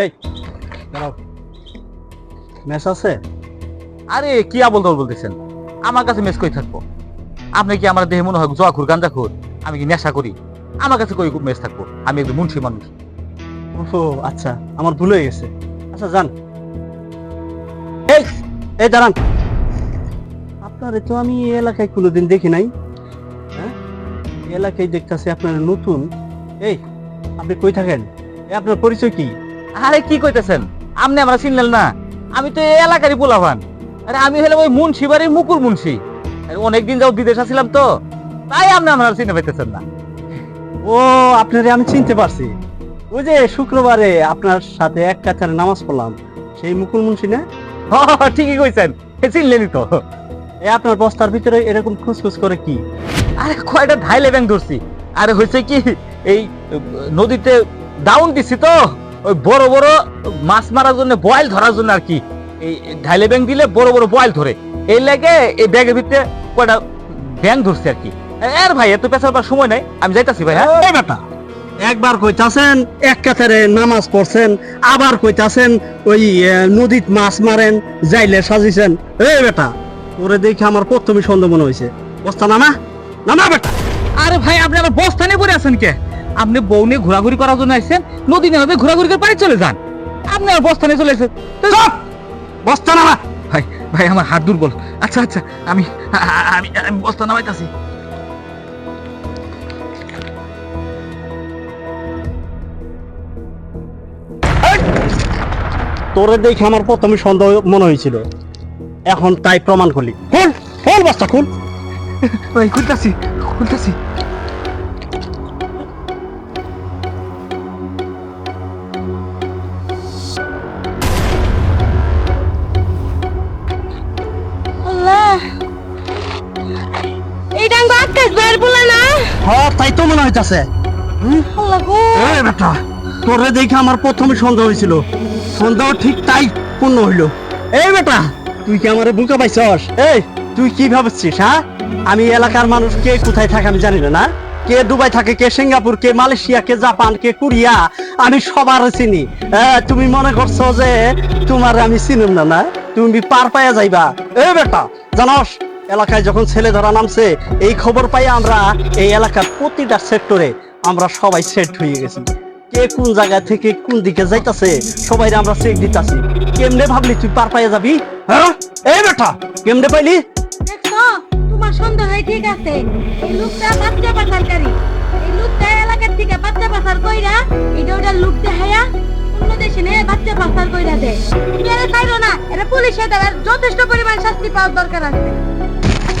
এই দাঁড়াও। মেস আছে? আরে কি আবল তাবল বলতেছেন? আমার কাছে মেস কই থাকব? আপনি কি আমার দেহে মনে হয় জোয়া খুর গাঞ্জা খুর আমি কি নেশা করি? আমার কাছে কই মেস থাকব? আমি একজন মুন্সি মানুষ। ও আচ্ছা আমার ভুল হয়ে গেছে। আচ্ছা যান। এই এই দাঁড়ান। আপনারে তো আমি এই এলাকায় কোনোদিন দেখি নাই। হ্যাঁ? এলাকায় দেখতেছি আপনার নতুন। এই আপনি কই থাকেন? এ আপনার পরিচয় কি? আরে কি কইতেছেন? আপনি আমরা চিনলেন না। আমি তো এই এলাকারই পোলাভান আরে আমি হলাম ওই মুন্সি বাড়ির মুকুল মুন্সি। আরে অনেকদিন যাও বিদেশ আছিলাম তো। তাই আপনি আমার চিনে পাইতেছেন না। ও আপনারে আমি চিনতে পারছি। ওই যে শুক্রবারে আপনার সাথে এক কাছারে নামাজ পড়লাম। সেই মুকুল মুন্সি না? হ, ঠিকই কইছেন। চিনলেনই তো। এ আপনার বস্তার ভিতরে এরকম খুসখুস করে কি? আরে কয়টা ধাইলে ব্যাং ধরছি। আরে হয়েছে কি এই নদীতে ডাউন দিছি তো। ওই বড় বড় মাছ মারার জন্য বয়েল ধরার জন্য আর কি। এই ঢাইলে ব্যাং দিলে বড় বড় বয়েল ধরে। এই লাগে এই ব্যাগের ভিতরে কয়টা ব্যাং ধরছি আর কি। এর ভাই এত পেছার পর সময় নাই আমি যাইতাছি ভাই হ্যাঁ? এই বেটা একবার কইতাছেন এক কাতারে নামাজ পড়ছেন আবার কইতাছেন ওই নদীত মাছ মারেন যাইলে সাজিছেন। এই বেটা ওরে দেখে আমার প্রথমে সন্দেহ মনে হয়েছে বস্তা নামা নামা বেটা। আরে ভাই আপনি আবার বস্তা নিয়ে পড়ে আছেন কে? আপনি বউ নিয়ে ঘোরাঘুরি করার জন্য আসছেন নদী নিয়ে ঘোরাঘুরি করে বাড়ি চলে যান। আপনি আর বস্তা নিয়ে চলে এসেছেন বস্তা নামা! ভাই ভাই আমার হাত দুর্বল। আচ্ছা আচ্ছা আমি আমি আমি বস্তা নামাইতাছি। তোরে দেখে আমার প্রথমে সন্দেহ মনে হয়েছিল। এখন তাই প্রমাণ করলি। খুল! খুল বস্তা খুল! ভাই খুলতাছি খুলতাছি। বের বলে না। হ্যাঁ তাই তো মনে হইতাছে। এই বেটা তোরে দেখে আমার প্রথমে সন্দেহ হয়েছিল সন্দেহ ঠিক তাই পূর্ণ হইল। এই বেটা তুই কি আমারে বুকা পাইছস? এই তুই কি ভাবছিস হ্যাঁ? আমি এলাকার মানুষ কে কোথায় থাকে আমি জানি না না? কে দুবাই থাকে কে সিঙ্গাপুর কে মালয়েশিয়া কে জাপান কে কোরিয়া আমি সবার চিনি। তুমি মনে করছ যে তোমার আমি চিনুম না না? তুমি পার পাইয়া যাইবা। এই বেটা জানস এলাকায় যখন ছেলে ধরা নামছে, এই খবর পাই আমরা এই এলাকার প্রতিটা সেক্টরে আমরা সবাই সেট হয়ে গেছি। কে কোন জায়গা থেকে কোন দিকে যাইতাছে, সবাই আমরা চেক দিতাছি। কেমনে ভাবলি তুই পার পাইয়া যাবি? হ্যাঁ? এই বেটা, কেমনে পাইলি? তোমার সন্দেহ হয় ঠিক আছে। এই লোকটা বাচ্চা পাচারকারী। এই লোকটা এলাকার থেকে বাচ্চা পাচার কইরা এটা ওটা লোক দেখায়া বাচ্চা পাচার কইরা দেয়। এরা না এটা পুলিশে যথেষ্ট পরিমাণ শাস্তি পাওয়ার দরকার আছে।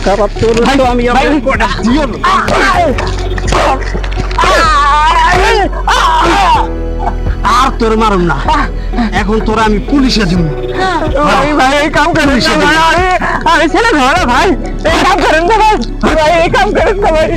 খারাপ তোর তো আমি আর তোর মারুম না। এখন তোরা আমি পুলিশে দিব। ভাই ভাই এই কাম করেন না ভাই আরে ছেলে ধরে ভাই এই কাম করেন না ভাই। ভাই এই কাম করেন না ভাই।